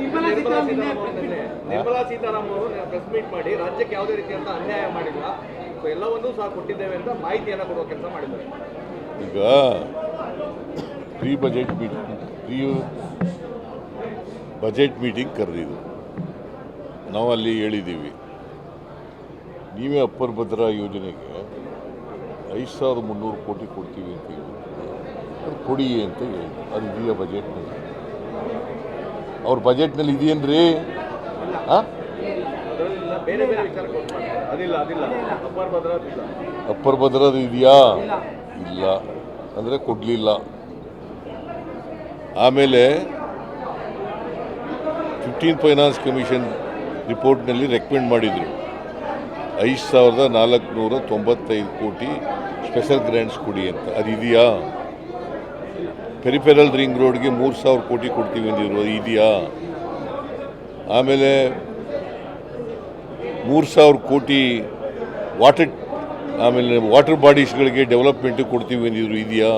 ನಿರ್ಮಲಾ ಸೀತಾರಾಮನ್ ಸೀತಾರಾಮನ್ ಅವರು press meet ಮಾಡಿ ರಾಜ್ಯಕ್ಕೆ ಯಾವುದೇ ರೀತಿಯಂತ ಅನ್ಯಾಯ ಮಾಡಿಲ್ಲ. ಸೊ ಎಲ್ಲವನ್ನೂ ಸಹ ಕೊಟ್ಟಿದ್ದೇವೆ ಅಂತ ಮಾಹಿತಿಯನ್ನು ಕೊಡುವ ಕೆಲಸ ಮಾಡಿದ್ದಾರೆ. ಈಗ pre budget meeting pre budget meeting ಕರೆದಿದ್ದು. ನಾವು ಅಲ್ಲಿ ಹೇಳಿದ್ದೀವಿ. ನೀವೇ ಅಪ್ಪರ್ ಭದ್ರಾ ಯೋಜನೆಗೆ ಐದು ಸಾವಿರದ ಮುನ್ನೂರು ಕೋಟಿ ಕೊಡ್ತೀವಿ ಅಂತ ಹೇಳಿ ಅದು ಕೊಡಿ ಅಂತ ಹೇಳಿ ಅದು ಇದೆಯಾ ಬಜೆಟ್ನಲ್ಲಿ ಅವ್ರ ಬಜೆಟ್ನಲ್ಲಿ ಇದೆಯೇನ್ರಿ? ಹಾಂ ಅಪ್ಪರ್ ಭದ್ರ ಅದು ಅಪ್ಪರ್ ಭದ್ರದು ಇದೆಯಾ? ಇಲ್ಲ. ಅಂದರೆ ಕೊಡಲಿಲ್ಲ. ಆಮೇಲೆ ಫಿಫ್ಟೀನ್ ಫೈನಾನ್ಸ್ ಕಮಿಷನ್ ರಿಪೋರ್ಟ್ನಲ್ಲಿ ರೆಕಮೆಂಡ್ ಮಾಡಿದರು. ಐದು ಸಾವಿರದ ನಾಲ್ಕುನೂರ ತೊಂಬತ್ತೈದು ಕೋಟಿ ಸ್ಪೆಷಲ್ ಗ್ರ್ಯಾಂಟ್ಸ್ ಕೊಡಿ ಅಂತ. ಅದು ಇದೆಯಾ ಪೆರಿಫೆರಲ್ ರಿಂಗ್ ರೋಡ್ಗೆ ಮೂರು ಸಾವಿರ ಕೋಟಿ ಕೊಡ್ತೀವಿ ಅಂದಿದ್ರು, ಅದು ಇದೆಯಾ? ಆಮೇಲೆ ಮೂರು ಸಾವಿರ ಕೋಟಿ ವಾಟರ್ ಆಮೇಲೆ ವಾಟರ್ ಬಾಡೀಸ್ಗಳಿಗೆ ಡೆವಲಪ್ಮೆಂಟ್ ಕೊಡ್ತೀವಿ ಅಂದಿದ್ರು, ಇದೆಯಾ?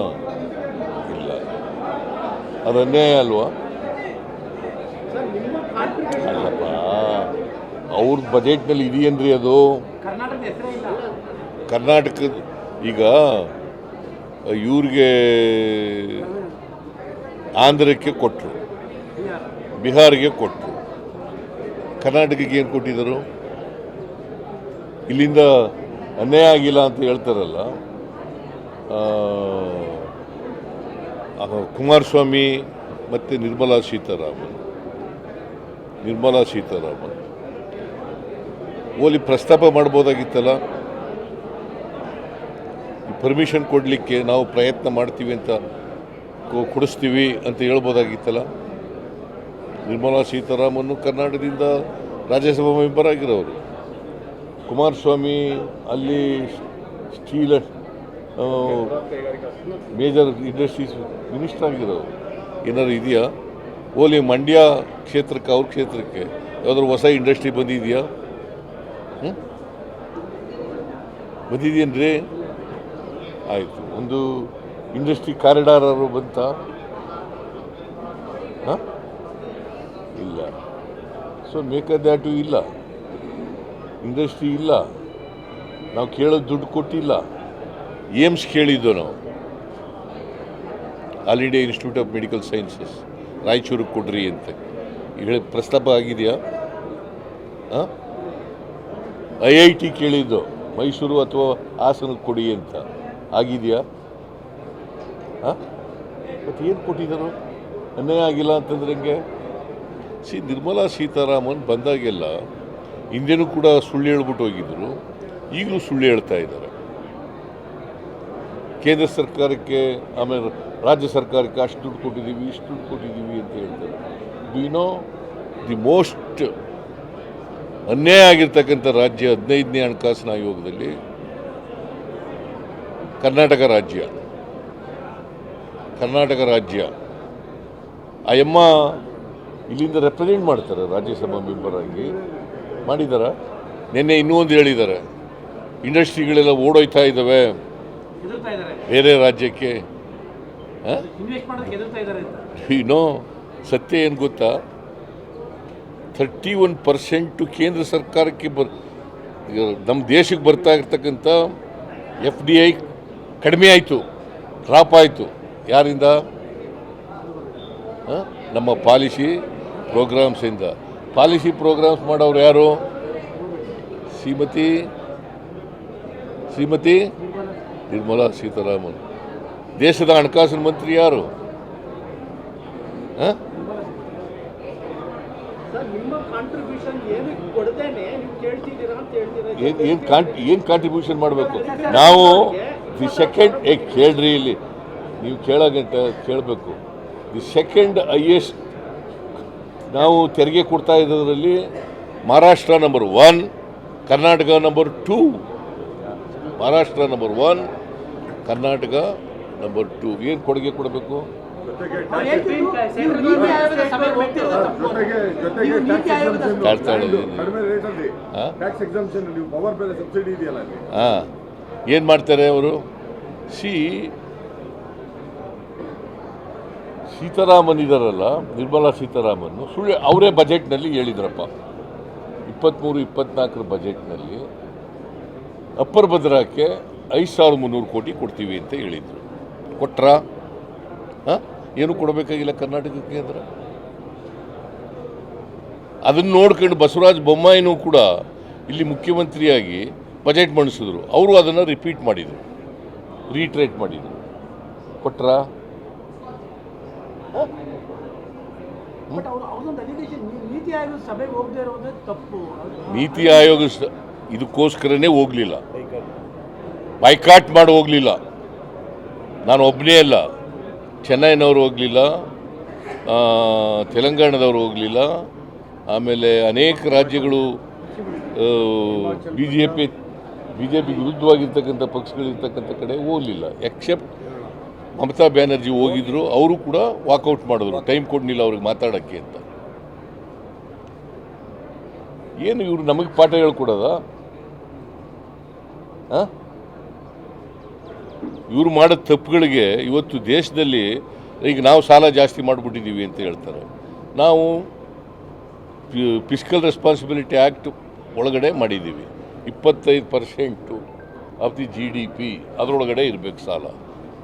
ಇಲ್ಲ. ಅದು ಅನ್ಯಾಯ ಅಲ್ವಾ? ಅಲ್ಲಪ್ಪ, ಅವ್ರ ಬಜೆಟ್ನಲ್ಲಿ ಇದೆಯೇನ್ರಿ ಅದು? ಕರ್ನಾಟಕದ, ಈಗ, ಇವ್ರಿಗೆ ಆಂಧ್ರಕ್ಕೆ ಕೊಟ್ಟರು ಬಿಹಾರಿಗೆ ಕೊಟ್ಟರು ಕರ್ನಾಟಕಕ್ಕೆ ಏನು ಕೊಟ್ಟಿದ್ದರು? ಇಲ್ಲಿಂದ ಅನ್ಯಾಯ ಆಗಿಲ್ಲ ಅಂತ ಹೇಳ್ತಾರಲ್ಲ ಕುಮಾರಸ್ವಾಮಿ ಮತ್ತು ನಿರ್ಮಲಾ ಸೀತಾರಾಮನ್. ನಿರ್ಮಲಾ ಸೀತಾರಾಮನ್. ಓಲಿ ಪ್ರಸ್ತಾಪ ಮಾಡ್ಬೋದಾಗಿತ್ತಲ್ಲ? ಪರ್ಮಿಷನ್ ಕೊಡಲಿಕ್ಕೆ ನಾವು ಪ್ರಯತ್ನ ಮಾಡ್ತೀವಿ ಅಂತ ಕೊಡಿಸ್ತೀವಿ ಅಂತ ಹೇಳ್ಬೋದಾಗಿತ್ತಲ್ಲ? ನಿರ್ಮಲಾ ಸೀತಾರಾಮನ್ನು ಕರ್ನಾಟಕದಿಂದ ರಾಜ್ಯಸಭಾ ಮೆಂಬರ್ ಆಗಿರೋರು. ಕುಮಾರಸ್ವಾಮಿ ಅಲ್ಲಿ ಸ್ಟೀಲ್ ಮೇಜರ್ ಇಂಡಸ್ಟ್ರೀಸ್ ಮಿನಿಸ್ಟರ್ ಆಗಿರೋರು. ಏನಾದ್ರು ಇದೆಯಾ? ಓಲಿ ಮಂಡ್ಯ ಕ್ಷೇತ್ರಕ್ಕೆ, ಅವ್ರ ಕ್ಷೇತ್ರಕ್ಕೆ ಯಾವ್ದಾದ್ರು ಹೊಸ ಇಂಡಸ್ಟ್ರಿ ಬಂದಿದೆಯಾ? ಬಂದಿದೆಯೇನ್ರಿ? ಆಯಿತು, ಒಂದು ಇಂಡಸ್ಟ್ರಿ ಕಾರಿಡಾರ್ ಅವರು ಬಂತ ಇಲ್ಲ. ಸೊ ಬೇಕಾದ್ಯಾಟು ಇಲ್ಲ. ಇಂಡಸ್ಟ್ರಿ ಇಲ್ಲ. ನಾವು ಕೇಳೋದು ದುಡ್ಡು ಕೊಟ್ಟಿಲ್ಲ. ಏಮ್ಸ್ ಕೇಳಿದ್ದು ನಾವು. All India Institute of Medical Sciences, ರಾಯಚೂರಿಗೆ ಕೊಡ್ರಿ ಅಂತ. ಹೇಳಿ ಪ್ರಸ್ತಾಪ ಆಗಿದೆಯಾ? ಐ ಐ ಟಿ ಕೇಳಿದ್ದು, ಮೈಸೂರು ಅಥವಾ ಹಾಸನಕ್ಕೆ ಕೊಡಿ ಅಂತ. ಆಗಿದೆಯಾ? ಹಾಂ ಮತ್ತು ಏನು ಕೊಟ್ಟಿದ್ದರು ಅನ್ಯಾಯ ಆಗಿಲ್ಲ ಅಂತಂದ್ರೆ ಹೆಂಗೆ? ಸಿ ನಿರ್ಮಲಾ ಸೀತಾರಾಮನ್ ಬಂದಾಗೆಲ್ಲ ಹಿಂದೆನೂ ಕೂಡ ಸುಳ್ಳು ಹೇಳ್ಬಿಟ್ಟು ಹೋಗಿದ್ರು. ಈಗಲೂ ಸುಳ್ಳು ಹೇಳ್ತಾ ಇದ್ದಾರೆ. ಕೇಂದ್ರ ಸರ್ಕಾರಕ್ಕೆ ಆಮೇಲೆ ರಾಜ್ಯ ಸರ್ಕಾರಕ್ಕೆ ಅಷ್ಟು ದುಡ್ಡು ಕೊಟ್ಟಿದ್ದೀವಿ ಇಷ್ಟು ದುಡ್ಡು ಕೊಟ್ಟಿದ್ದೀವಿ ಅಂತ ಹೇಳ್ತಾರೆ. ಡು ನೋ ದಿ ಮೋಸ್ಟ್ ಅನ್ಯಾಯ ಆಗಿರ್ತಕ್ಕಂಥ ರಾಜ್ಯ ಹದಿನೈದನೇ ಹಣಕಾಸಿನ ಆಯೋಗದಲ್ಲಿ ಕರ್ನಾಟಕ ರಾಜ್ಯ. ಕರ್ನಾಟಕ ರಾಜ್ಯ. ಆ ಎಮ್ಮ ಇಲ್ಲಿಂದ ರೆಪ್ರೆಸೆಂಟ್ ಮಾಡ್ತಾರೆ ರಾಜ್ಯಸಭಾ ಮೆಂಬರ್ ಆಗಿ. ಮಾಡಿದ್ದಾರೆ ನಿನ್ನೆ ಇನ್ನೂ ಒಂದು ಹೇಳಿದ್ದಾರೆ ಇಂಡಸ್ಟ್ರಿಗಳೆಲ್ಲ ಓಡೋಯ್ತಾ ಇದ್ದಾವೆ ಬೇರೆ ರಾಜ್ಯಕ್ಕೆ. ಏನೋ ಸತ್ಯ ಏನು ಗೊತ್ತಾ? ಥರ್ಟಿ ಒನ್ ಪರ್ಸೆಂಟು ಕೇಂದ್ರ ಸರ್ಕಾರಕ್ಕೆ ಬರ್ ನಮ್ಮ ದೇಶಕ್ಕೆ ಬರ್ತಾ ಇರ್ತಕ್ಕಂಥ ಎಫ್ ಡಿ ಐ ಕಡಿಮೆ ಆಯಿತು ಡ್ರಾಪ್ ಆಯಿತು. ಯಾರಿಂದ? ನಮ್ಮ ಪಾಲಿಸಿ ಪ್ರೋಗ್ರಾಮ್ಸಿಂದ ಪಾಲಿಸಿ ಪ್ರೋಗ್ರಾಮ್ಸ್ ಮಾಡೋರು ಯಾರು? ಶ್ರೀಮತಿ? ಶ್ರೀಮತಿ? ನಿರ್ಮಲಾ ಸೀತಾರಾಮನ್. ದೇಶದ ಹಣಕಾಸಿನ ಮಂತ್ರಿ ಯಾರು? ಏನು ಕಾಂಟ್ರಿಬ್ಯೂಷನ್ ಮಾಡಬೇಕು? ನಾವು ದಿ ಸೆಕೆಂಡ್ ಏ ಕೇಳ್ರಿ ಇಲ್ಲಿ. ನೀವು ಕೇಳೋಗಂಟ ಕೇಳಬೇಕು. ದಿ ಸೆಕೆಂಡ್ ಹೈಯೆಸ್ಟ್ ನಾವು ತೆರಿಗೆ ಕೊಡ್ತಾ ಇದ್ದರಲ್ಲಿ Maharashtra number one Karnataka number two Maharashtra number one Karnataka number two ಏನು ಕೊಡುಗೆ ಕೊಡಬೇಕು? ಏನ್ ಮಾಡ್ತಾರೆ ಅವರು? ಸಿ ಸೀತಾರಾಮನ್ ಇದಾರಲ್ಲ, ನಿರ್ಮಲಾ ಸೀತಾರಾಮನ್. ಸುಳ್ಳು ಅವರೇ ಬಜೆಟ್ನಲ್ಲಿ ಹೇಳಿದ್ರಪ್ಪ. ಇಪ್ಪತ್ತ್ಮೂರು ಇಪ್ಪತ್ನಾಲ್ಕರ ಬಜೆಟ್ನಲ್ಲಿ ಅಪ್ಪರ್ ಭದ್ರಾಕ್ಕೆ ಐದು ಸಾವಿರದ ಮುನ್ನೂರು ಕೋಟಿ ಕೊಡ್ತೀವಿ ಅಂತ ಹೇಳಿದರು. ಕೊಟ್ರ? ಹಾಂ? ಏನು ಕೊಡಬೇಕಾಗಿಲ್ಲ ಕರ್ನಾಟಕಕ್ಕೆ ಅಂದ್ರೆ? ಅದನ್ನು ನೋಡ್ಕೊಂಡು ಬಸವರಾಜ ಬೊಮ್ಮಾಯಿನೂ ಕೂಡ ಇಲ್ಲಿ ಮುಖ್ಯಮಂತ್ರಿಯಾಗಿ ಬಜೆಟ್ ಮಂಡಿಸಿದ್ರು. ಅವರು ಅದನ್ನು ರಿಪೀಟ್ ಮಾಡಿದರು. ರೀಟ್ರೇಟ್ ಮಾಡಿದರು. ಕೊಟ್ರಾ ಬಟ್ ಅವ್ರು ಅವ್ರದೊಂದು ಅಲಿಗೇಷನ್ ನೀತಿ ಆಯೋಗ ಸಭೆಗೆ ಹೋಗದೆ ಇರೋದೇ ತಪ್ಪು. ನೀತಿ ಆಯೋಗ ಸ- ಇದಕ್ಕೋಸ್ಕರನೇ ಹೋಗಲಿಲ್ಲ. ಬೈಕಾಟ್ ಮಾಡಿ ಹೋಗಲಿಲ್ಲ. ನಾನು ಒಬ್ಬನೇ ಅಲ್ಲ. ಚೆನ್ನೈನವರು ಹೋಗಲಿಲ್ಲ. ತೆಲಂಗಾಣದವರು ಹೋಗಲಿಲ್ಲ. ಆಮೇಲೆ ಅನೇಕ ರಾಜ್ಯಗಳು B J P B J P ವಿರುದ್ಧವಾಗಿರ್ತಕ್ಕಂಥ ಪಕ್ಷಗಳಿರ್ತಕ್ಕಂಥ ಕಡೆ ಹೋಗಲಿಲ್ಲ. ಎಕ್ಸೆಪ್ಟ್ ಮಮತಾ ಬ್ಯಾನರ್ಜಿ ಹೋಗಿದ್ರು, ಅವರು ಕೂಡ ವಾಕೌಟ್ ಮಾಡಿದ್ರು ಟೈಮ್ ಕೊಡಲಿಲ್ಲ ಅವ್ರಿಗೆ ಮಾತಾಡೋಕ್ಕೆ ಅಂತ. ಏನು ಇವರು ನಮಗೆ ಪಾಠ ಹೇಳ್ಕೊಡೋದ? ಇವರು ಮಾಡೋ ತಪ್ಪುಗಳಿಗೆ ಇವತ್ತು ದೇಶದಲ್ಲಿ ಈಗ ನಾವು ಸಾಲ ಜಾಸ್ತಿ ಮಾಡಿಬಿಟ್ಟಿದ್ದೀವಿ ಅಂತ ಹೇಳ್ತಾರೆ. ನಾವು ಫಿಸ್ಕಲ್ ರೆಸ್ಪಾನ್ಸಿಬಿಲಿಟಿ ಆ್ಯಕ್ಟ್ ಒಳಗಡೆ ಮಾಡಿದ್ದೀವಿ. ಇಪ್ಪತ್ತೈದು percent of the G D P ಅದರೊಳಗಡೆ ಇರಬೇಕು ಸಾಲ.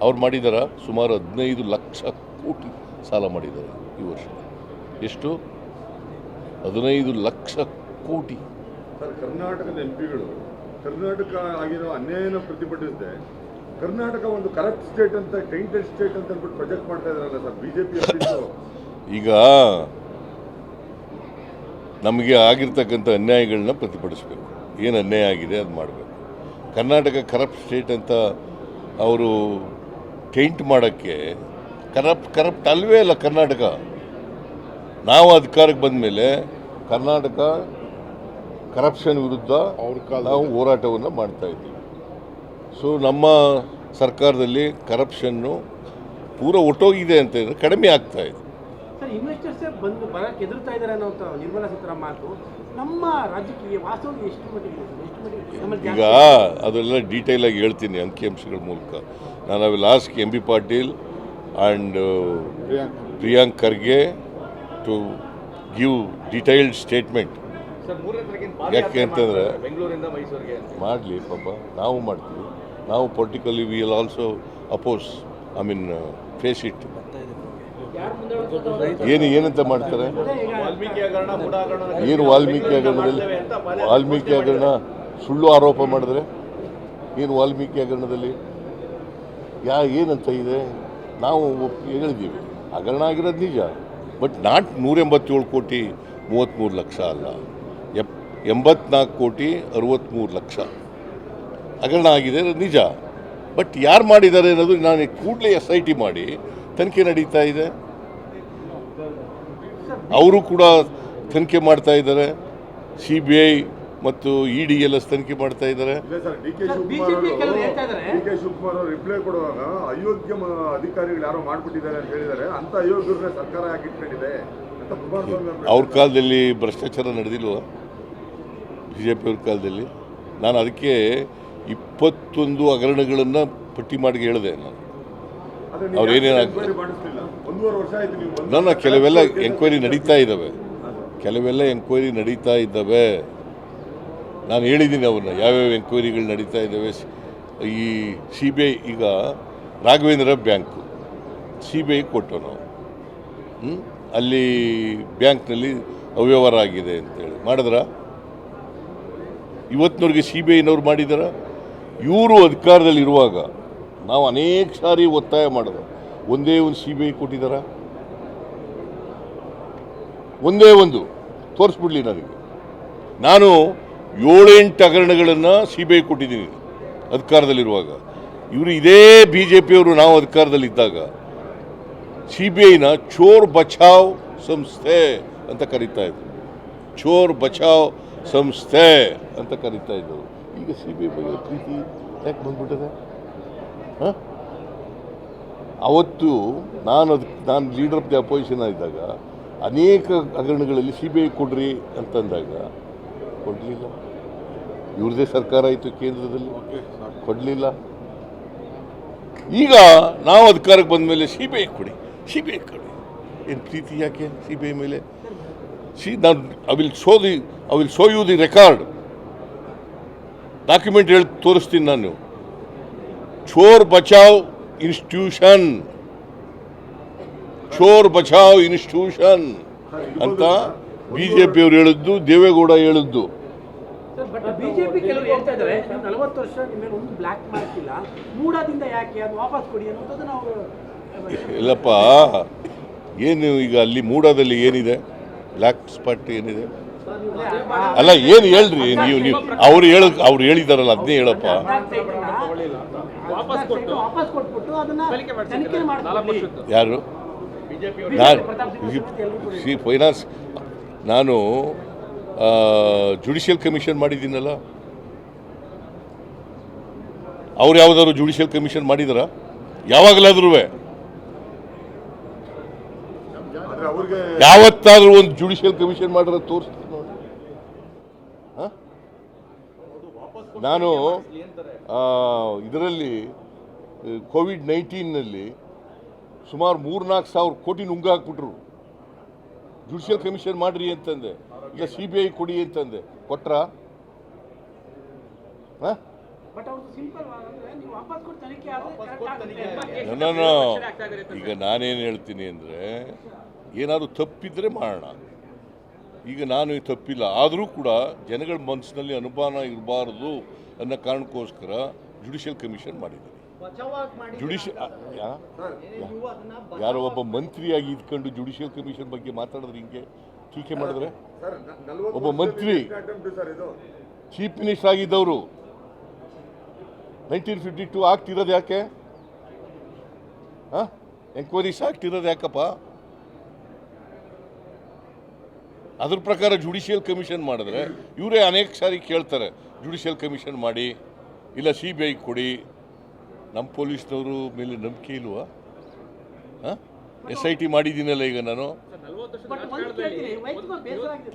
ಅವ್ರು ಮಾಡಿದಾರ ಸುಮಾರು ಹದಿನೈದು ಲಕ್ಷ ಕೋಟಿ ಸಾಲ ಮಾಡಿದ್ದಾರೆ ಈ ವರ್ಷ. ಎಷ್ಟು? ಹದಿನೈದು ಲಕ್ಷ ಕೋಟಿ. ಸರ್ ಕರ್ನಾಟಕದ ಎಂ ಪಿಗಳು ಕರ್ನಾಟಕ ಆಗಿರೋ ಅನ್ಯಾಯನ ಪ್ರತಿಭಟಿಸಿದೆ ಕರ್ನಾಟಕ ಒಂದು ಕರಪ್ಟ್ ಸ್ಟೇಟ್ ಅಂತ ಟೈಂಟೆಡ್ ಸ್ಟೇಟ್ ಅಂತ ಅಂದ್ಬಿಟ್ಟು ಪ್ರೊಜೆಕ್ಟ್ ಮಾಡ್ತಾ ಇದಾರಲ್ಲ ಸರ್ ಬಿಜೆಪಿ ಈಗ ನಮಗೆ ಆಗಿರ್ತಕ್ಕಂಥ ಅನ್ಯಾಯಗಳನ್ನ ಪ್ರತಿಭಟಿಸಬೇಕು. ಏನು ಅನ್ಯಾಯ ಆಗಿದೆ ಅದು ಮಾಡಬೇಕು. ಕರ್ನಾಟಕ ಕರಪ್ಟ್ ಸ್ಟೇಟ್ ಅಂತ ಅವರು ಟೈಂಟ್ ಮಾಡೋಕ್ಕೆ ಕರಪ್ಟ್ ಕರಪ್ಟ್ ಅಲ್ವೇ ಅಲ್ಲ ಕರ್ನಾಟಕ. ನಾವು ಅಧಿಕಾರಕ್ಕೆ ಬಂದ ಮೇಲೆ ಕರ್ನಾಟಕ ಕರಪ್ಷನ್ ವಿರುದ್ಧ ನಾವು ಹೋರಾಟವನ್ನು ಮಾಡ್ತಾ ಇದ್ದೀವಿ. ಸೊ ನಮ್ಮ ಸರ್ಕಾರದಲ್ಲಿ ಕರಪ್ಷನ್ನು ಪೂರ ಒಟ್ಟೋಗಿದೆ ಅಂತ ಹೇಳಿದ್ರೆ ಕಡಿಮೆ ಆಗ್ತಾ ಇದೆ. ನಮ್ಮ ರಾಜಕೀಯ ವಾಸ್ತವ ಎಷ್ಟು ಮಟ್ಟಿಗೆ ಎಷ್ಟು ಮಟ್ಟಿಗೆ ನಮ್ಮಲ್ಲಿ ಈಗ ಅದೆಲ್ಲ ಡೀಟೇಲ್ ಆಗಿ ಹೇಳ್ತೀನಿ ಅಂಕಿಅಂಶಗಳ ಮೂಲಕ. ನಾನು I will ask M B Patil and Priyank. Kharge to give detailed statement sir ಮೂರನೇ ತಾರೀಕಿನ ಯಾಕೆ ಅಂತಂದರೆ ಮಾಡಲಿ ಪಾಪ ನಾವು ಮಾಡ್ತೀವಿ. ನಾವು politically we will also oppose I mean face it ಏನು ಏನಂತ ಮಾಡ್ತಾರೆ? ಏನು ವಾಲ್ಮೀಕಿ ಹಗರಣದಲ್ಲಿ ವಾಲ್ಮೀಕಿ ಹಗರಣ ಸುಳ್ಳು ಆರೋಪ ಮಾಡಿದ್ರೆ? ಏನು ವಾಲ್ಮೀಕಿ ಹಗರಣದಲ್ಲಿ ಯಾ ಏನಂತ ಇದೆ? ನಾವು ಹೇಳಿದ್ದೀವಿ. ಹಗರಣ ಆಗಿರೋದು ನಿಜ. ಬಟ್ ನಾಟ್ ನೂರ ಎಂಬತ್ತೇಳು ಕೋಟಿ ಮೂವತ್ತ್ಮೂರು ಲಕ್ಷ ಅಲ್ಲ. ಎಪ್ ಎಂಬತ್ನಾಲ್ಕು ಕೋಟಿ ಅರವತ್ತ್ಮೂರು ಲಕ್ಷ. ಹಗರಣ ಆಗಿದೆ ನಿಜ. ಬಟ್ ಯಾರು ಮಾಡಿದ್ದಾರೆ ಅನ್ನೋದು ನಾನು ಕೂಡಲೇ ಎಸ್ ಐ ಟಿ ಮಾಡಿ ತನಿಖೆ ನಡೀತಾ ಇದೆ. ಅವರು ಕೂಡ ತನಿಖೆ ಮಾಡ್ತಾ ಇದ್ದಾರೆ. ಸಿ ಬಿ ಐ ಮತ್ತು ಇ ಡಿ ಎಲ್ ತನಿಖೆ ಮಾಡ್ತಾ ಇದ್ದಾರೆ. ರಿಪ್ಲೈ ಕೊಡುವಾಗ ಅಯೋಗ್ಯ ಅಧಿಕಾರಿಗಳು ಯಾರೋ ಮಾಡ್ಬಿಟ್ಟಿದ್ದಾರೆ ಅಂತ ಹೇಳಿದ್ದಾರೆ. ಅಂತ ಅಯೋಗ್ಯರನ್ನ ಸರ್ಕಾರ ಹಾಕಿಟ್ಕೊಂಡಿದೆ ಅಂತ ಅವ್ರ ಕಾಲದಲ್ಲಿ ಭ್ರಷ್ಟಾಚಾರ ನಡೆದಿಲ್ವ? ಬಿ ಜೆ ಪಿಯವ್ರ ಕಾಲದಲ್ಲಿ? ನಾನು ಅದಕ್ಕೆ ಇಪ್ಪತ್ತೊಂದು ಹಗರಣಗಳನ್ನು ಪಟ್ಟಿ ಮಾಡಿ ಹೇಳಿದೆ ನಾನು. ಅದೇ ನನ್ನ ಕೆಲವೆಲ್ಲ ಎಂಕ್ವೈರಿ ನಡೀತಾ ಇದ್ದಾವೆ ಕೆಲವೆಲ್ಲ ಎಂಕ್ವೈರಿ ನಡೀತಾ ಇದ್ದಾವೆ. ನಾನು ಹೇಳಿದ್ದೀನಿ ಅವನ್ನ ಯಾವ್ಯಾವ ಎಂಕ್ವೈರಿಗಳು ನಡೀತಾ ಇದ್ದಾವೆ. ಈ ಸಿ ಬಿ ಐ ಈಗ Raghavendra bank C B I ಕೊಟ್ಟು ನಾವು ಹ್ಞೂ ಅಲ್ಲಿ ಬ್ಯಾಂಕ್ನಲ್ಲಿ ಅವ್ಯವಹಾರ ಆಗಿದೆ ಅಂತೇಳಿ. ಮಾಡಿದ್ರ? ಇವತ್ತಿನವ್ರಿಗೆ ಸಿ ಬಿ ಐನವ್ರು ಮಾಡಿದಾರ? ಇವರು ಅಧಿಕಾರದಲ್ಲಿರುವಾಗ ನಾವು ಅನೇಕ ಸಾರಿ ಒತ್ತಾಯ ಮಾಡಿದ್ರು ಒಂದೇ ಒಂದು ಸಿ ಬಿ ಐ ಕೊಟ್ಟಿದ್ದಾರ? ಒಂದೇ ಒಂದು. ತೋರಿಸ್ಬಿಡ್ಲಿ ನನಗೆ ನಾನು ಏಳೆಂಟು ಹಗರಣಗಳನ್ನು ಸಿ ಬಿ ಐ ಕೊಟ್ಟಿದ್ದೀನಿ ಅಧಿಕಾರದಲ್ಲಿರುವಾಗ. ಇವರು ಇದೇ ಬಿ ಜೆ ಪಿಯವರು ನಾವು ಅಧಿಕಾರದಲ್ಲಿದ್ದಾಗ ಸಿ ಬಿ ಐನ ಚೋರ್ ಬಚಾವ್ ಸಂಸ್ಥೆ ಅಂತ ಕರೀತಾ ಇದ್ರು. ಚೋರ್ ಬಚಾವ್ ಸಂಸ್ಥೆ ಅಂತ ಕರೀತಾ ಇದ್ದರು ಈಗ ಸಿ ಬಿ ಐ ಬಗ್ಗೆ ಪ್ರೀತಿ ಯಾಕೆ ಬಂದ್ಬಿಟ್ಟಿದೆ? ಹಾಂ? ಅವತ್ತು ನಾನು ಅದಕ್ಕೆ ನಾನು ಲೀಡರ್ ಆಫ್ ದಿ ಅಪೋಸಿಷನ್ ಇದ್ದಾಗ ಅನೇಕ ಹಗರಣಗಳಲ್ಲಿ ಸಿ ಬಿ ಐ ಕೊಡ್ರಿ ಅಂತಂದಾಗ ಕೊಡಲಿಲ್ಲ. ಇವ್ರದೇ ಸರ್ಕಾರ ಆಯಿತು ಕೇಂದ್ರದಲ್ಲಿ. ಕೊಡಲಿಲ್ಲ. ಈಗ ನಾವು ಅಧಿಕಾರಕ್ಕೆ ಬಂದ ಮೇಲೆ ಸಿ ಬಿ ಐ ಕೊಡಿ ಸಿ ಬಿ ಐ ಕೊಡಿ. ಏನು ಪ್ರೀತಿ ಯಾಕೆ ಸಿ ಬಿ ಐ ಮೇಲೆ? ಸಿ ನಾನು I will show the I will show you the record document ಹೇಳಿ ತೋರಿಸ್ತೀನಿ ನಾನು. ಚೋರ್ ಬಚಾವ್ ಇನ್ಸ್ಟಿಟ್ಯೂಷನ್. ಚೋರ್ ಬಚಾವ್ ಇನ್ಸ್ಟಿಟ್ಯೂಷನ್ ಅಂತ ಬಿ ಜೆ ಪಿಯವರು ಹೇಳಿದ್ದು. ದೇವೇಗೌಡ ಹೇಳಿದ್ದು ಇಲ್ಲಪ್ಪ ಏನು ಈಗ ಅಲ್ಲಿ ಮೂಡಾದಲ್ಲಿ ಏನಿದೆ? ಬ್ಲ್ಯಾಕ್ ಸ್ಪಾಟ್ ಏನಿದೆ? ಅಲ್ಲ ಏನು ಹೇಳ್ರಿ? ನೀವು ನೀವು ಅವ್ರು ಹೇಳ ಅವ್ರು ಹೇಳಿದಾರಲ್ಲ ಅದನ್ನೇ ಹೇಳಪ್ಪ. ವಾಪಸ್ ಕೊಟ್ಟು. ವಾಪಸ್ ಕೊಟ್ಬಿಟ್ಟು ಅದನ್ನ ತನಿಖೆ ಮಾಡ್ಕೊಳ್ಳಿ ಯಾರು ನಾನು ಕೂಡ ಸಿ ಫೈನಾನ್ಸ್ ನಾನು ಜುಡಿಷಿಯಲ್ ಕಮಿಷನ್ ಮಾಡಿದ್ದೀನಲ್ಲ. ಅವ್ರು ಯಾವುದಾದ್ರು ಜುಡಿಷಿಯಲ್ ಕಮಿಷನ್ ಮಾಡಿದಾರ? ಯಾವಾಗಲಾದ್ರೂ ಯಾವತ್ತಾದ್ರೂ ಒಂದು ಜುಡಿಷಿಯಲ್ ಕಮಿಷನ್ ಮಾಡಿರೋ ತೋರಿಸ್ತೀನಿ ನೋಡಿ ಹ? ನಾನು ಇದರಲ್ಲಿ ಕೋವಿಡ್ ನೈನ್ಟೀನ್ನಲ್ಲಿ ಸುಮಾರು ಮೂರ್ನಾಲ್ಕು ಸಾವಿರ ಕೋಟಿ ನುಂಗಾಕ್ಬಿಟ್ರು. ಜುಡಿಷಿಯಲ್ ಕಮಿಷನ್ ಮಾಡ್ರಿ ಅಂತಂದೆ. ಇಲ್ಲ ಸಿ ಬಿ ಐ ಕೊಡಿ ಅಂತಂದೆ. ಕೊಟ್ರ? ಬಟ್ ಅವ್ರದ್ದು ಸಿಂಪಲ್ ಅಂದ್ರೆ ನೀವು ವಾಪಸ್ ಕೊಟ್ಟು ತನಿಖೆ ಆದ್ರೆ correct ಆಗುತ್ತೆ. ನಾನು ಈಗ ನಾನೇನು ಹೇಳ್ತೀನಿ ಅಂದರೆ ಏನಾದರೂ ತಪ್ಪಿದ್ರೆ ಮಾಡೋಣ ಈಗ ನಾನು ಈ ತಪ್ಪಿಲ್ಲ. ಆದರೂ ಕೂಡ ಜನಗಳ ಮನಸ್ಸಿನಲ್ಲಿ ಅನುಮಾನ ಇರಬಾರದು ಅನ್ನೋ ಕಾರಣಕ್ಕೋಸ್ಕರ ಜುಡಿಷಿಯಲ್ ಕಮಿಷನ್ ಮಾಡಿದ್ದೀನಿ ಜುಡಿಷಿಯ ಯಾರೋ ಒಬ್ಬ ಮಂತ್ರಿಯಾಗಿ ಇದ್ಕೊಂಡು ಜುಡಿಷಿಯಲ್ ಕಮಿಷನ್ ಬಗ್ಗೆ ಮಾತಾಡಿದ್ರೆ ಹಿಂಗೆ ಟೀಕೆ ಮಾಡಿದ್ರೆ? ಒಬ್ಬ ಮಂತ್ರಿ. ಅಟೆಂಪ್ಟ್ ಸರ್ ಇದು. ಚೀಫ್ ಮಿನಿಸ್ಟರ್ ಆಗಿದ್ದವರು. ನೈನ್ಟೀನ್ ಫಿಫ್ಟಿ ಟು ಆಗ್ತಿರೋದು ಯಾಕೆ? ಹಾಂ ಎಂಕ್ವೈರೀಸ್ ಆಗ್ತಿರೋದು ಯಾಕಪ್ಪ? ಅದ್ರ ಪ್ರಕಾರ ಜುಡಿಷಿಯಲ್ ಕಮಿಷನ್ ಮಾಡಿದ್ರೆ ಇವರೇ ಅನೇಕ ಸಾರಿ ಕೇಳ್ತಾರೆ ಜುಡಿಷಿಯಲ್ ಕಮಿಷನ್ ಮಾಡಿ ಇಲ್ಲ ಸಿ ಬಿ ಐ ಕೊಡಿ ನಮ್ಮ ಪೊಲೀಸ್ನವರು ಮೇಲೆ ನಂಬಿಕೆ ಇಲ್ವಾ? ಹಾಂ? ಎಸ್ ಐ ಟಿ ಮಾಡಿದ್ದೀನಲ್ಲ ಈಗ ನಾನು.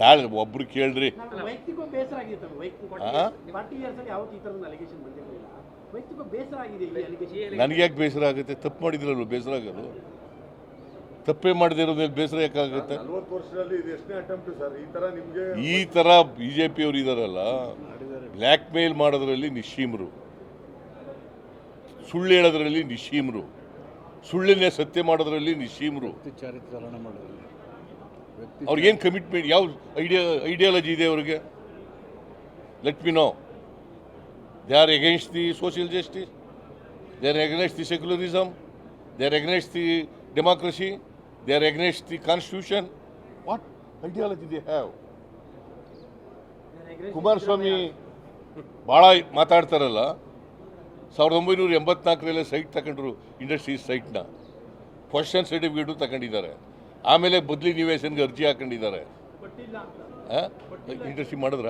ತಾಳ್ರಿ ಒಬ್ರು ಕೇಳ್ರಿ. ನನಗೆ ಯಾಕೆ ಬೇಸರ ಆಗುತ್ತೆ? ತಪ್ಪು ಮಾಡಿದ್ರಲ್ವ ಬೇಸರ ಆಗೋದು? ತಪ್ಪೇ ಮಾಡದೇ ಇರೋದ್ಮೇಲೆ ಬೇಸರ ಯಾಕಾಗುತ್ತೆ? ವರ್ಷದಲ್ಲಿ ಇದು ಎಷ್ಟನೇ ಅಟೆಂಪ್ಟ್ ಸರ್ ಈ ತರ ನಿಮ್ಗೆ ಈ ಥರ ಬಿ ಜೆ ಪಿಯವರು ಇದಾರಲ್ಲ ಬ್ಲ್ಯಾಕ್ ಮೇಲ್ ಮಾಡೋದ್ರಲ್ಲಿ ನಿಶ್ಚೀಮರು ಸುಳ್ಳು ಹೇಳೋದ್ರಲ್ಲಿ ನಿಶ್ಚೀಮರು ಸುಳ್ಳನ್ನೇ ಸತ್ಯ ಮಾಡೋದ್ರಲ್ಲಿ ನಿಶ್ಚೀಮರು ಅವ್ರಿಗೇನು ಕಮಿಟ್ಮೆಂಟ್ ಯಾವ ಐಡಿಯಾ ಐಡಿಯಾಲಜಿ ಇದೆ ಅವ್ರಿಗೆ? Let me know they are against the social justice they are against the secularism they are against the democracy they are against the constitution what ideology they have Kumaraswamy ಭಾಳ ಮಾತಾಡ್ತಾರಲ್ಲ. ಸಾವಿರದ ಒಂಬೈನೂರ ಎಂಬತ್ನಾಲ್ಕರಲ್ಲೇ site ತಗೊಂಡ್ರು industries ಸೈಟ್ನ question certificate ತಗೊಂಡಿದ್ದಾರೆ. ಆಮೇಲೆ ಬದಲಿ ನಿವೇಶನ್ಗೆ ಅರ್ಜಿ ಹಾಕೊಂಡಿದ್ದಾರೆ. ಇಂಡಸ್ಟ್ರಿ ಮಾಡಿದ್ರ?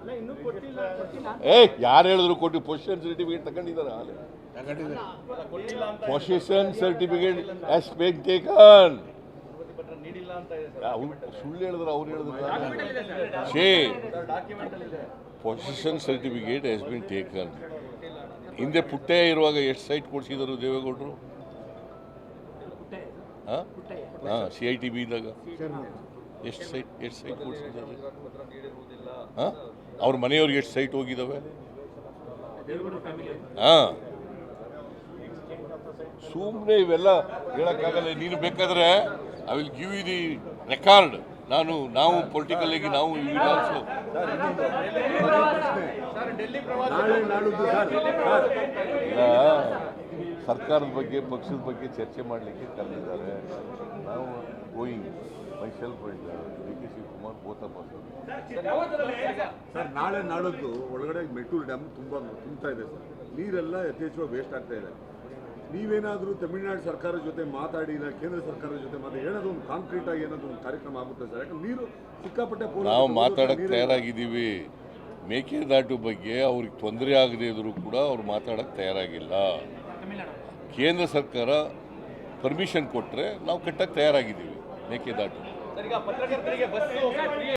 ಅಲ್ಲ ಇನ್ನೂ ಕೊಟ್ಟಿಲ್ಲ ಕೊಟ್ಟಿಲ್ಲ. ಏ ಯಾರು ಹೇಳಿದ್ರು ಕೊಟ್ಟು ಕ್ವಶನ್ ಸರ್ಟಿಫಿಕೇಟ್ ತಗೊಂಡಿದ್ದಾರೆ ಆಲೆ possession certificate has been taken ನೀಡಿಲ್ಲ ಅಂತ ಇದೆ ಸರ್ ಅವ್ರು ಸುಳ್ಳು ಹೇಳಿದ್ರು ಅವ್ರು ಹೇಳಿದ್ರು ಶೇ ಡಾಕ್ಯುಮೆಂಟ್ ಅಲ್ಲಿ ಇದೆ possession certificate has been taken ಹಿಂದೆ ಪುಟ್ಟೆ ಇರುವಾಗ ಎಷ್ಟು ಸೈಟ್ ಕೊಡಿಸಿದರು ದೇವೇಗೌಡರು? ಹಾಂ? ಹಾಂ ಸಿ ಐ ಟಿ ಬಿ ಇದ್ದಾಗ. ಎಷ್ಟು ಸೈಟ್ ಎಷ್ಟು ಸೈಟ್ ಕೊಡಿಸಿದ್ದಾರೆ ಹಾಂ? ಅವ್ರ ಮನೆಯವ್ರಿಗೆ ಎಷ್ಟು ಸೈಟ್ ಹೋಗಿದ್ದಾವೆ ದೇವೇಗೌಡ ಫ್ಯಾಮಿಲಿ ಹಾಂ. ಸುಮ್ಮನೆ ಇವೆಲ್ಲ ಹೇಳೋಕ್ಕಾಗಲ್ಲ. ನೀನು ಬೇಕಾದ್ರೆ I will give you the record ನಾನು, ನಾವು ಪೊಲಿಟಿಕಲ್ ಆಗಿ ನಾವು ಸರ್ಕಾರದ ಬಗ್ಗೆ, ಪಕ್ಷದ ಬಗ್ಗೆ ಚರ್ಚೆ ಮಾಡಲಿಕ್ಕೆ ಕರೆದಿದ್ದಾರೆ. ನಾವು going myself D K Shivakumar ಗೋತಪ್ಪ sir, ನಾಳೆ ನಾಡದ್ದು ಒಳಗಡೆ ಮೆಟ್ಟೂರು ಡ್ಯಾಮ್ ತುಂಬ ತುಂಬ್ತಾ ಇದೆ, ಸರ್. ನೀರೆಲ್ಲ ಯಥೇಚ್ಛವಾಗಿ ವೇಸ್ಟ್ ಆಗ್ತಾ ಇದೆ. ನೀವೇನಾದರೂ ತಮಿಳುನಾಡು ಸರ್ಕಾರದ ಜೊತೆ ಮಾತಾಡಿ ಇಲ್ಲ ಕೇಂದ್ರ ಸರ್ಕಾರದ ಜೊತೆ ಮಾತಾಡಿ ಏನಾದರೂ ಒಂದು ಕಾಂಕ್ರೀಟ್ ಆಗಿ ಏನಾದರೂ ಒಂದು ಕಾರ್ಯಕ್ರಮ ಆಗುತ್ತೆ ಸರ್? ಯಾಕಂದ್ರೆ ನೀರು ಸಿಕ್ಕಾಪಟ್ಟೆ ಪೂರ ನಾವು ಮಾತಾಡಕ್ಕೆ. ತಯಾರಾಗಿದ್ದೀವಿ. ಮೇಕೆದಾಟು ಬಗ್ಗೆ ಅವ್ರಿಗೆ ತೊಂದರೆ ಆಗದೇ ಇದ್ರೂ ಕೂಡ ಅವ್ರು ಮಾತಾಡಕ್ಕೆ ತಯಾರಾಗಿಲ್ಲ. ಕೇಂದ್ರ ಸರ್ಕಾರ ಪರ್ಮಿಷನ್ ಕೊಟ್ಟರೆ ನಾವು ಕಟ್ಟಕ್ಕೆ ತಯಾರಾಗಿದ್ದೀವಿ ಮೇಕೆದಾಟು.